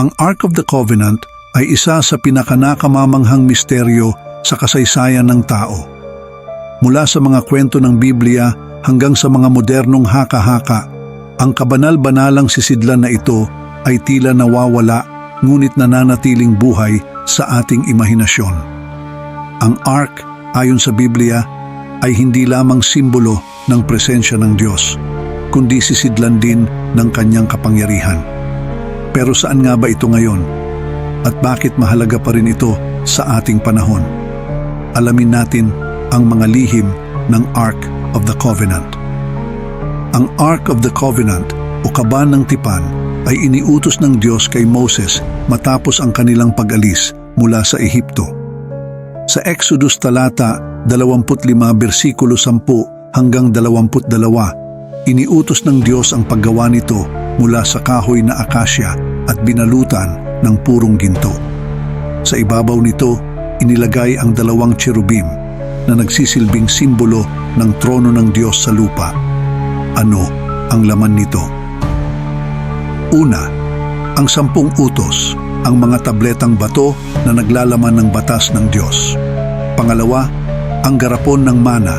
Ang Ark of the Covenant ay isa sa pinakanakamamanghang misteryo sa kasaysayan ng tao. Mula sa mga kwento ng Biblia hanggang sa mga modernong haka-haka, ang kabanal-banalang sisidlan na ito ay tila nawawala ngunit nananatiling buhay sa ating imahinasyon. Ang Ark, ayon sa Biblia, ay hindi lamang simbolo ng presensya ng Diyos, kundi sisidlan din ng kanyang kapangyarihan. Pero saan nga ba ito ngayon? At bakit mahalaga pa rin ito sa ating panahon? Alamin natin ang mga lihim ng Ark of the Covenant. Ang Ark of the Covenant o kaban ng tipan ay iniutos ng Diyos kay Moses matapos ang kanilang pag-alis mula sa Ehipto. Sa Exodus talata 25 bersikulo 10 hanggang 22, iniutos ng Diyos ang paggawa nito mula sa kahoy na akasya at binalutan ng purong ginto. Sa ibabaw nito, inilagay ang dalawang cherubim na nagsisilbing simbolo ng trono ng Diyos sa lupa. Ano ang laman nito? Una, ang sampung utos, ang mga tabletang bato na naglalaman ng batas ng Diyos. Pangalawa, ang garapon ng mana,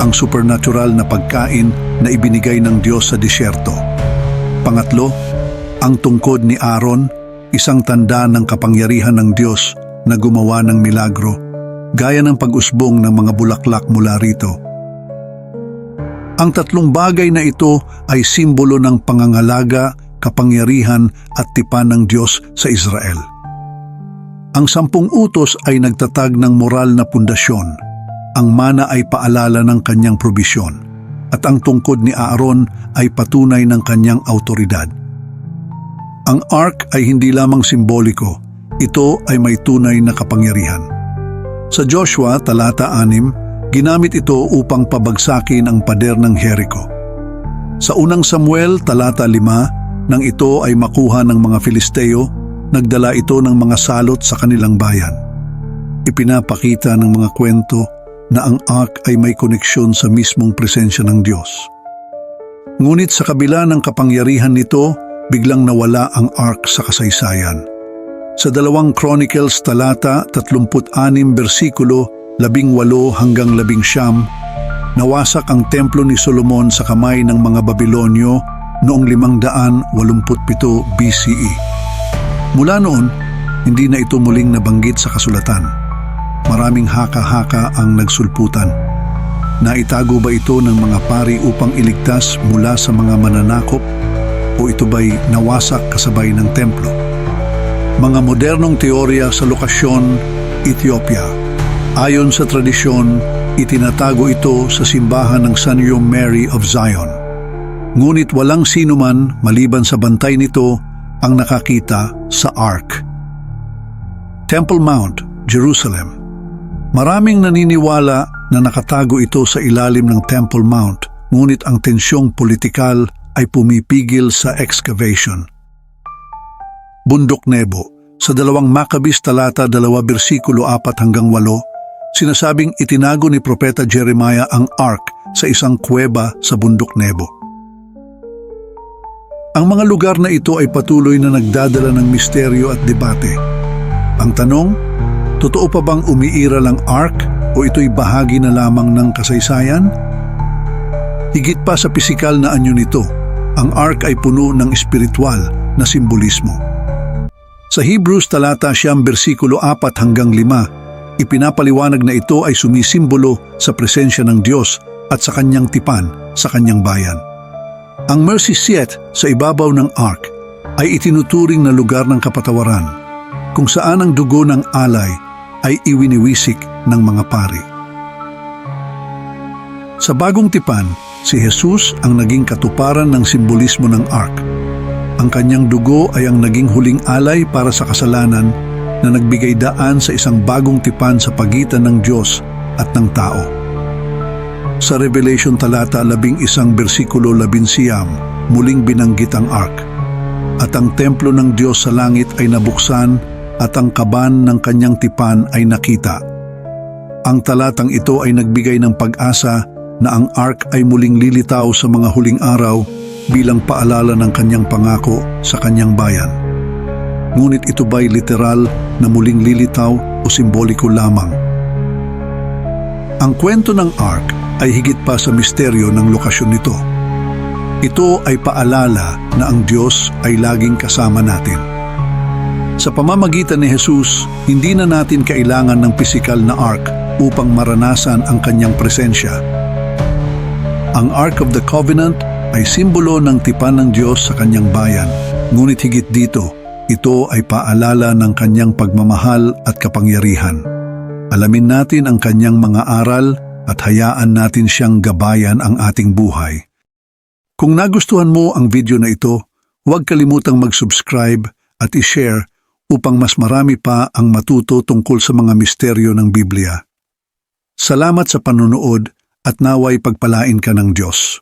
ang supernatural na pagkain na ibinigay ng Diyos sa disyerto. Pangatlo, ang tungkod ni Aaron, isang tanda ng kapangyarihan ng Diyos na gumawa ng milagro, gaya ng pag-usbong ng mga bulaklak mula rito. Ang tatlong bagay na ito ay simbolo ng pangangalaga, kapangyarihan at tipan ng Diyos sa Israel. Ang sampung utos ay nagtatag ng moral na pundasyon. Ang mana ay paalala ng kanyang probisyon at ang tungkod ni Aaron ay patunay ng kanyang autoridad. Ang ark ay hindi lamang simboliko, ito ay may tunay na kapangyarihan. Sa Joshua talata 6, ginamit ito upang pabagsakin ang pader ng Jericho. Sa unang Samuel talata 5, nang ito ay makuha ng mga Filisteo, nagdala ito ng mga salot sa kanilang bayan. Ipinapakita ng mga kwento na ang ark ay may koneksyon sa mismong presensya ng Diyos. Ngunit sa kabila ng kapangyarihan nito, biglang nawala ang ark sa kasaysayan. Sa dalawang Chronicles talata 36 bersikulo 18 hanggang 19, nawasak ang templo ni Solomon sa kamay ng mga Babilonyo noong 587 BCE. Mula noon, hindi na ito muling nabanggit sa kasulatan. Maraming haka-haka ang nagsulputan. Naitago ba ito ng mga pari upang iligtas mula sa mga mananakop o ito ba'y nawasak kasabay ng templo? Mga modernong teorya sa lokasyon, Ethiopia. Ayon sa tradisyon, itinatago ito sa simbahan ng Sanyo Mary of Zion. Ngunit walang sino man maliban sa bantay nito ang nakakita sa Ark. Temple Mount, Jerusalem. Maraming naniniwala na nakatago ito sa ilalim ng Temple Mount, ngunit ang tensyong politikal ay pumipigil sa excavation. Bundok Nebo, sa dalawang Maccabees talata 2 bersikulo 4 hanggang 8, sinasabing itinago ni Propeta Jeremiah ang Ark sa isang kuweba sa Bundok Nebo. Ang mga lugar na ito ay patuloy na nagdadala ng misteryo at debate. Ang tanong, totoo pa bang umiiral ang Ark o ito'y bahagi na lamang ng kasaysayan? Higit pa sa pisikal na anyo nito, ang Ark ay puno ng espiritual na simbolismo. Sa Hebrews talata siyam bersikulo 4 hanggang 5, ipinapaliwanag na ito ay sumisimbolo sa presensya ng Diyos at sa kanyang tipan sa kanyang bayan. Ang mercy seat sa ibabaw ng ark ay itinuturing na lugar ng kapatawaran, kung saan ang dugo ng alay ay iwiniwisik ng mga pari. Sa bagong tipan, si Jesus ang naging katuparan ng simbolismo ng ark. Ang kanyang dugo ay ang naging huling alay para sa kasalanan na nagbigay daan sa isang bagong tipan sa pagitan ng Diyos at ng tao. Sa Revelation talata 11 bersikulo 11 muling binanggit ang ark. At ang templo ng Diyos sa langit ay nabuksan at ang kaban ng kanyang tipan ay nakita. Ang talatang ito ay nagbigay ng pag-asa na ang ark ay muling lilitaw sa mga huling araw bilang paalala ng kanyang pangako sa kanyang bayan. ngunit ito ba'y literal na muling lilitaw o simboliko lamang? Ang kwento ng Ark ay higit pa sa misteryo ng lokasyon nito. Ito ay paalala na ang Diyos ay laging kasama natin. Sa pamamagitan ni Jesus, hindi na natin kailangan ng pisikal na ark upang maranasan ang kanyang presensya. Ang Ark of the Covenant ay simbolo ng tipan ng Diyos sa kanyang bayan. Ngunit higit dito, ito ay paalala ng kanyang pagmamahal at kapangyarihan. Alamin natin ang kanyang mga aral at hayaan natin siyang gabayan ang ating buhay. Kung nagustuhan mo ang video na ito, huwag kalimutang mag-subscribe at i-share upang mas marami pa ang matuto tungkol sa mga misteryo ng Biblia. Salamat sa panunood at naway pagpalain ka ng Diyos.